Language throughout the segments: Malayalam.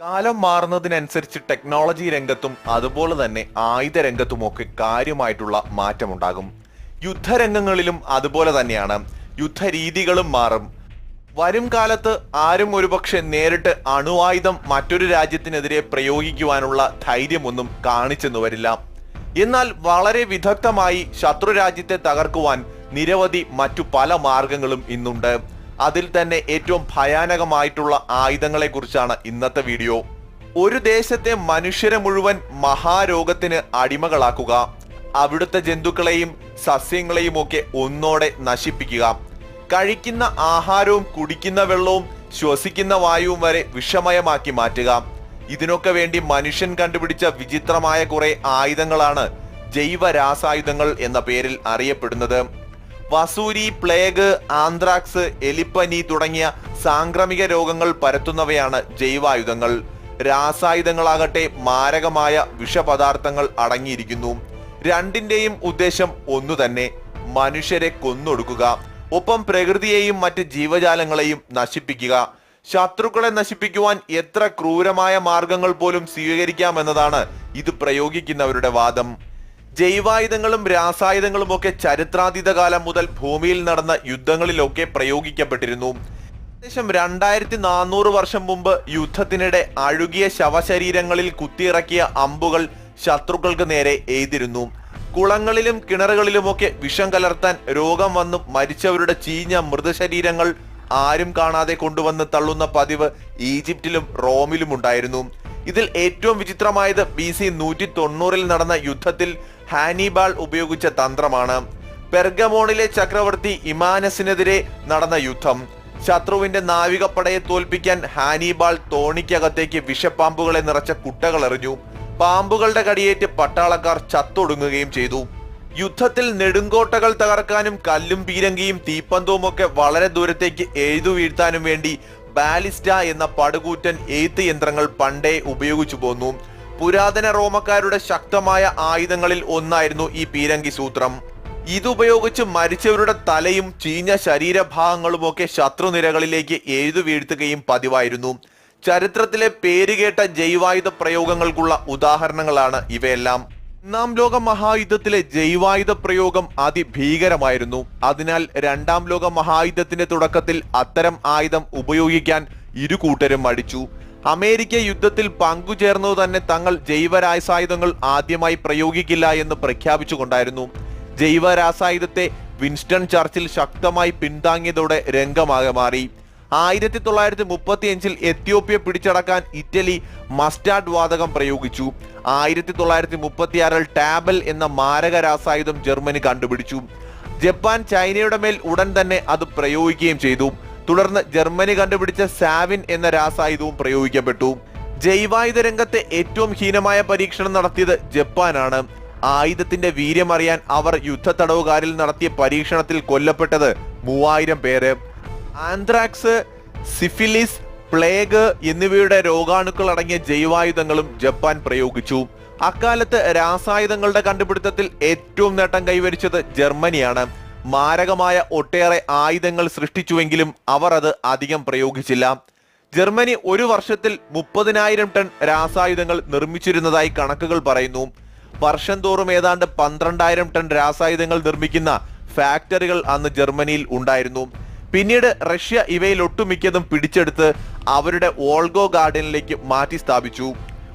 കാലം മാറുന്നതിനനുസരിച്ച് ടെക്നോളജി രംഗത്തും അതുപോലെ തന്നെ ആയുധ രംഗത്തുമൊക്കെ കാര്യമായിട്ടുള്ള മാറ്റമുണ്ടാകും. യുദ്ധരംഗങ്ങളിലും അതുപോലെ തന്നെയാണ്. യുദ്ധരീതികളും മാറും. വരും കാലത്ത് ആരും ഒരുപക്ഷെ നേരിട്ട് അണുവായുധം മറ്റൊരു രാജ്യത്തിനെതിരെ പ്രയോഗിക്കുവാനുള്ള ധൈര്യമൊന്നും കാണിച്ചെന്നു വരില്ല. എന്നാൽ വളരെ വിദഗ്ധമായി ശത്രു രാജ്യത്തെ തകർക്കുവാൻ നിരവധി മറ്റു പല മാർഗങ്ങളും ഇന്നുണ്ട്. അതിൽ തന്നെ ഏറ്റവും ഭയാനകമായിട്ടുള്ള ആയുധങ്ങളെ കുറിച്ചാണ് ഇന്നത്തെ വീഡിയോ. ഒരു ദേശത്തെ മനുഷ്യരെ മുഴുവൻ മഹാരോഗത്തിന് അടിമകളാക്കുക അവിടുത്തെ ജന്തുക്കളെയും സസ്യങ്ങളെയും ഒക്കെ ഒന്നോടെ നശിപ്പിക്കുക. കഴിക്കുന്ന ആഹാരവും കുടിക്കുന്ന വെള്ളവും ശ്വസിക്കുന്ന വായുവും വരെ വിഷമയമാക്കി മാറ്റുക. ഇതിനൊക്കെ വേണ്ടി മനുഷ്യൻ കണ്ടുപിടിച്ച വിചിത്രമായ കുറെ ആയുധങ്ങളാണ് ജൈവ രാസായുധങ്ങൾ എന്ന പേരിൽ അറിയപ്പെടുന്നത്. വസൂരി പ്ലേഗ് ആന്ത്രാക്സ് എലിപ്പനി തുടങ്ങിയ സാംക്രമിക രോഗങ്ങൾ പരത്തുന്നവയാണ് ജൈവായുധങ്ങൾ. രാസായുധങ്ങളാകട്ടെ മാരകമായ വിഷപദാർത്ഥങ്ങൾ അടങ്ങിയിരിക്കുന്നു. രണ്ടിന്റെയും ഉദ്ദേശം ഒന്നു തന്നെ മനുഷ്യരെ കൊന്നൊടുക്കുക. ഒപ്പം പ്രകൃതിയെയും മറ്റ് ജീവജാലങ്ങളെയും നശിപ്പിക്കുക. ശത്രുക്കളെ നശിപ്പിക്കുവാൻ എത്ര ക്രൂരമായ മാർഗങ്ങൾ പോലും സ്വീകരിക്കാമെന്നതാണ് ഇത് പ്രയോഗിക്കുന്നവരുടെ വാദം. ജൈവായുധങ്ങളും രാസായുധങ്ങളും ഒക്കെ ചരിത്രാതീത കാലം മുതൽ ഭൂമിയിൽ നടന്ന യുദ്ധങ്ങളിലൊക്കെ പ്രയോഗിക്കപ്പെട്ടിരുന്നു. ഏകദേശം രണ്ടായിരത്തി നാനൂറ് വർഷം മുമ്പ് യുദ്ധത്തിനിടെ അഴുകിയ ശവശരീരങ്ങളിൽ കുത്തിയിറക്കിയ അമ്പുകൾ ശത്രുക്കൾക്ക് നേരെ എയ്തിരുന്നു. കുളങ്ങളിലും കിണറുകളിലുമൊക്കെ വിഷം കലർത്താൻ രോഗം വന്നു മരിച്ചവരുടെ ചീഞ്ഞ മൃതശരീരങ്ങൾ ആരും കാണാതെ കൊണ്ടുവന്ന് തള്ളുന്ന പതിവ് ഈജിപ്തിലും റോമിലും ഉണ്ടായിരുന്നു ഇതിൽ ഏറ്റവും വിചിത്രമായത് ബി സി നൂറ്റി തൊണ്ണൂറിൽ നടന്ന യുദ്ധത്തിൽ ഹാനിബാൾ ഉപയോഗിച്ച തന്ത്രമാണ്. പെർഗമോണിലെ ചക്രവർത്തി ഇമാനസിനെതിരെ നടന്ന യുദ്ധം. ശത്രുവിന്റെ നാവികപ്പടയെ തോൽപ്പിക്കാൻ ഹാനിബാൾ തോണിക്കകത്തേക്ക് വിഷപ്പാമ്പുകളെ നിറച്ച കുട്ടകൾ എറിഞ്ഞു. പാമ്പുകളുടെ കടിയേറ്റ് പട്ടാളക്കാർ ചത്തൊടുങ്ങുകയും ചെയ്തു. യുദ്ധത്തിൽ നെടുങ്കോട്ടകൾ തകർക്കാനും കല്ലും പീരങ്കിയും തീപ്പന്തവും ഒക്കെ വളരെ ദൂരത്തേക്ക് എഴുതു വീഴ്ത്താനും വേണ്ടി ബാലിസ്റ്റ എന്ന പടുകൂറ്റൻ എയ്ത്ത് യന്ത്രങ്ങൾ പണ്ടേ ഉപയോഗിച്ചു പോന്നു. പുരാതന റോമക്കാരുടെ ശക്തമായ ആയുധങ്ങളിൽ ഒന്നായിരുന്നു ഈ പീരങ്കി സൂത്രം. ഇതുപയോഗിച്ച് മരിച്ചവരുടെ തലയും ചീഞ്ഞ ശരീരഭാഗങ്ങളുമൊക്കെ ശത്രുനിരകളിലേക്ക് എഴുതു വീഴ്ത്തുകയും പതിവായിരുന്നു. ചരിത്രത്തിലെ പേരുകേട്ട ജൈവായുധ പ്രയോഗങ്ങൾക്കുള്ള ഉദാഹരണങ്ങളാണ് ഇവയെല്ലാം. ഒന്നാം ലോക മഹായുദ്ധത്തിലെ ജൈവായുധ പ്രയോഗം അതിഭീകരമായിരുന്നു. അതിനാൽ രണ്ടാം ലോക മഹായുദ്ധത്തിന്റെ തുടക്കത്തിൽ അത്തരം ആയുധം ഉപയോഗിക്കാൻ ഇരു കൂട്ടരും മടിച്ചു. അമേരിക്ക യുദ്ധത്തിൽ പങ്കുചേർന്നത് തന്നെ തങ്ങൾ ജൈവരാസായുധങ്ങൾ ആദ്യമായി പ്രയോഗിക്കില്ല എന്ന് പ്രഖ്യാപിച്ചുകൊണ്ടായിരുന്നു. ജൈവ രാസായുധത്തെ വിൻസ്റ്റൺ ചർച്ചിൽ ശക്തമായി പിന്താങ്ങിയതോടെ രംഗമാകെ മാറി. ആയിരത്തി തൊള്ളായിരത്തി മുപ്പത്തി അഞ്ചിൽ എത്യോപ്യ പിടിച്ചടക്കാൻ ഇറ്റലി മസ്റ്റാർഡ് വാതകം പ്രയോഗിച്ചു. ആയിരത്തി തൊള്ളായിരത്തി മുപ്പത്തിയാറിൽ ടാബൽ എന്ന മാരക രാസായുധം ജർമ്മനി കണ്ടുപിടിച്ചു. ജപ്പാൻ ചൈനയുടെ മേൽ ഉടൻ തന്നെ അത് പ്രയോഗിക്കുകയും ചെയ്തു. തുടർന്ന് ജർമ്മനി കണ്ടുപിടിച്ച സാവിൻ എന്ന രാസായുധവും പ്രയോഗിക്കപ്പെട്ടു. ജൈവായുധ രംഗത്തെ ഏറ്റവും ഹീനമായ പരീക്ഷണം നടത്തിയത് ജപ്പാനാണ്. ആയുധത്തിന്റെ വീര്യമറിയാൻ അവർ യുദ്ധ തടവുകാരിൽ നടത്തിയ പരീക്ഷണത്തിൽ കൊല്ലപ്പെട്ടത് മൂവായിരം പേര്. ആന്ത്രാക്സ് സിഫിലിസ് പ്ലേഗ് എന്നിവയുടെ രോഗാണുക്കൾ അടങ്ങിയ ജൈവായുധങ്ങളും ജപ്പാൻ പ്രയോഗിച്ചു. അക്കാലത്ത് രാസായുധങ്ങളുടെ കണ്ടുപിടുത്തത്തിൽ ഏറ്റവും നേട്ടം കൈവരിച്ചത് ജർമ്മനിയാണ്. മാരകമായ ഒട്ടേറെ ആയുധങ്ങൾ സൃഷ്ടിച്ചുവെങ്കിലും അവർ അത് അധികം പ്രയോഗിച്ചില്ല. ജർമ്മനി ഒരു വർഷത്തിൽ മുപ്പതിനായിരം ടൺ രാസായുധങ്ങൾ നിർമ്മിച്ചിരുന്നതായി കണക്കുകൾ പറയുന്നു. വർഷം തോറും ഏതാണ്ട് പന്ത്രണ്ടായിരം ടൺ രാസായുധങ്ങൾ നിർമ്മിക്കുന്ന ഫാക്ടറികൾ അന്ന് ജർമ്മനിയിൽ ഉണ്ടായിരുന്നു. പിന്നീട് റഷ്യ ഇവയിൽ ഒട്ടുമിക്കതും പിടിച്ചെടുത്ത് അവരുടെ ഓൾഗോ ഗാർഡനിലേക്ക് മാറ്റി സ്ഥാപിച്ചു.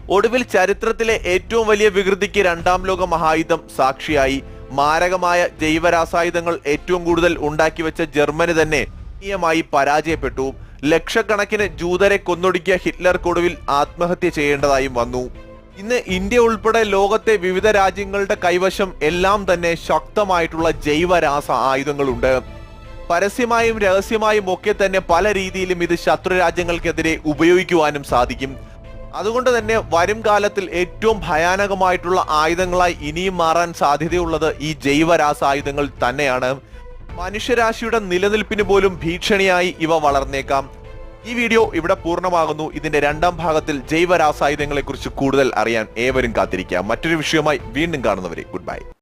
ഒടുവിൽ ചരിത്രത്തിലെ ഏറ്റവും വലിയ വികൃതിക്ക് രണ്ടാം ലോക മഹായുദ്ധം സാക്ഷിയായി. മാരകമായ ജൈവരാസായുധങ്ങൾ ഏറ്റവും കൂടുതൽ ഉണ്ടാക്കി വെച്ച ജർമ്മനി തന്നെ ീയമായി പരാജയപ്പെട്ടു. ലക്ഷക്കണക്കിന് ജൂതരെ കൊന്നൊടുക്കിയ ഹിറ്റ്ലർക്കൊടുവിൽ ആത്മഹത്യ ചെയ്യേണ്ടതായും വന്നു. ഇന്ന് ഇന്ത്യ ഉൾപ്പെടെ ലോകത്തെ വിവിധ രാജ്യങ്ങളുടെ കൈവശം എല്ലാം തന്നെ ശക്തമായിട്ടുള്ള ജൈവരാസ ആയുധങ്ങളുണ്ട്. പരസ്യമായും രഹസ്യമായും ഒക്കെ തന്നെ പല രീതിയിലും ഇത് ശത്രു രാജ്യങ്ങൾക്കെതിരെ ഉപയോഗിക്കുവാനും സാധിക്കും. അതുകൊണ്ട് തന്നെ വരും കാലത്തിൽ ഏറ്റവും ഭയാനകമായിട്ടുള്ള ആയുധങ്ങളായി ഇനിയും മാറാൻ സാധ്യതയുള്ളത് ഈ ജൈവ രാസായുധങ്ങൾ തന്നെയാണ്. മനുഷ്യരാശിയുടെ നിലനിൽപ്പിന് പോലും ഭീഷണിയായി ഇവ വളർന്നേക്കാം. ഈ വീഡിയോ ഇവിടെ പൂർണമാകുന്നു. ഇതിന്റെ രണ്ടാം ഭാഗത്തിൽ ജൈവരാസായുധങ്ങളെക്കുറിച്ച് കൂടുതൽ അറിയാൻ ഏവരും കാത്തിരിക്കാം മറ്റൊരു വിഷയവുമായി വീണ്ടും കാണുന്നവരെ ഗുഡ് ബൈ.